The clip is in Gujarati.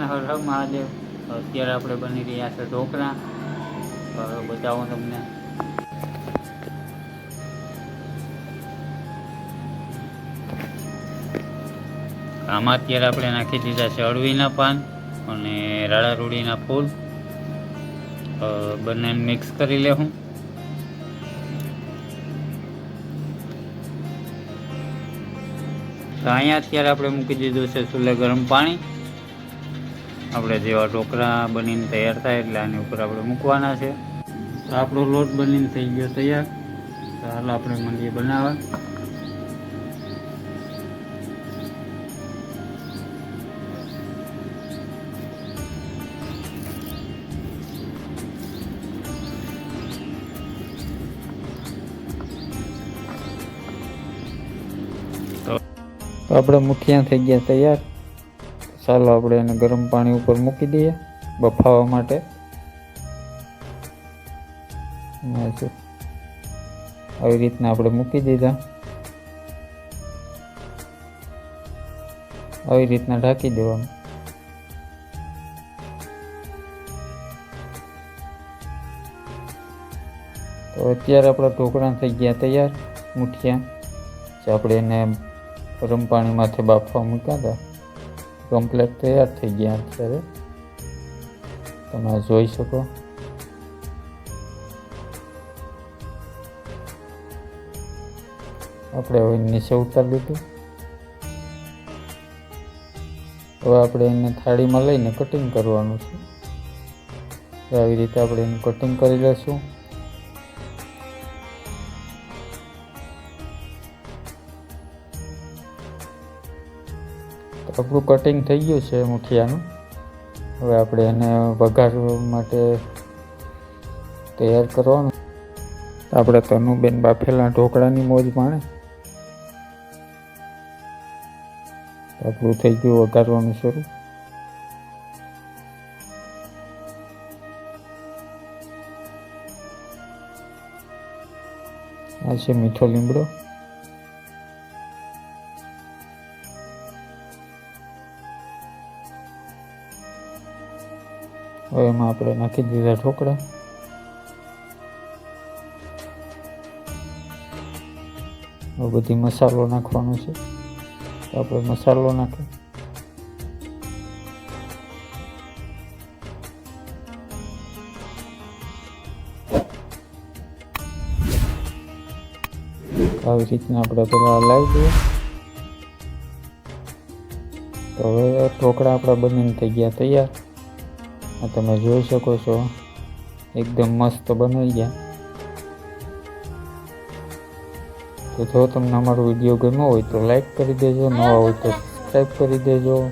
મહાદેવ. અત્યારે આપણે બની રહ્યા છે ઢોકળા બતાવું તમને. આમાં અત્યારે આપણે નાખી દીધા છે અળવીના પાન અને રાળા રૂડીના ફૂલ બંને મિક્સ કરી લેવું અહીંયા અત્યારે આપણે મૂકી દીધું છે ચૂલે ગરમ પાણી. આપણે જેવા ઢોકળા બનીને તૈયાર થાય એટલે આની ઉપર આપણે મૂકવાના છે. તો આપણો લોટ બનીને થઈ ગયો તૈયાર. તો હાલ આપણે મંદિર બનાવવા. તો આપણે મુઠિયા થઈ ગયા તૈયાર. ચાલો આપણે એને ગરમ પાણી ઉપર મૂકી દઈએ બફાવા માટે. આવી રીતના આપણે મૂકી દીધા. આવી રીતના ઢાંકી દેવાનું. તો અત્યારે આપણા ઢોકળા થઈ ગયા તૈયાર, મુઠિયા. આપણે એને ગરમ પાણીમાંથી બાફવા મૂક્યા હતા. કમ્પ્લેટ તૈયાર થઈ ગયા અત્યારે. તમે જોઈ શકો. આપણે હવે નીચે ઉતારી લીધું હવે આપણે એને થાળીમાં લઈને કટિંગ કરવાનું છે. આવી રીતે આપણે એનું કટિંગ કરી લઈશું. આપણું કટિંગ થઈ ગયું છે મુઠિયાનું. હવે આપણે એને વઘારવા માટે તૈયાર કરવાનું. આપણે તનુબેન બાફેલા ઢોકળાની મોજ માણે. આપણું થઈ ગયું વઘારવાનું શરૂ. આ છે મીઠો લીમડો. હવે એમાં આપણે નાખી દીધા ઢોકળા. હવે બધી મસાલો નાખવાનો છે. આપણે મસાલો નાખીએ. આવી રીતના આપણે પેલા લાવી દઈએ. તો હવે ઢોકળા આપણા બનીને થઈ ગયા, તૈયાર. આ તમે જોઈ શકો છો. એકદમ મસ્ત બની ગયા. તો જો તમને અમારો વીડિયો ગમ્યો હોય તો લાઈક કરી દેજો, નવા હોય તો સબસ્ક્રાઈબ કરી દેજો.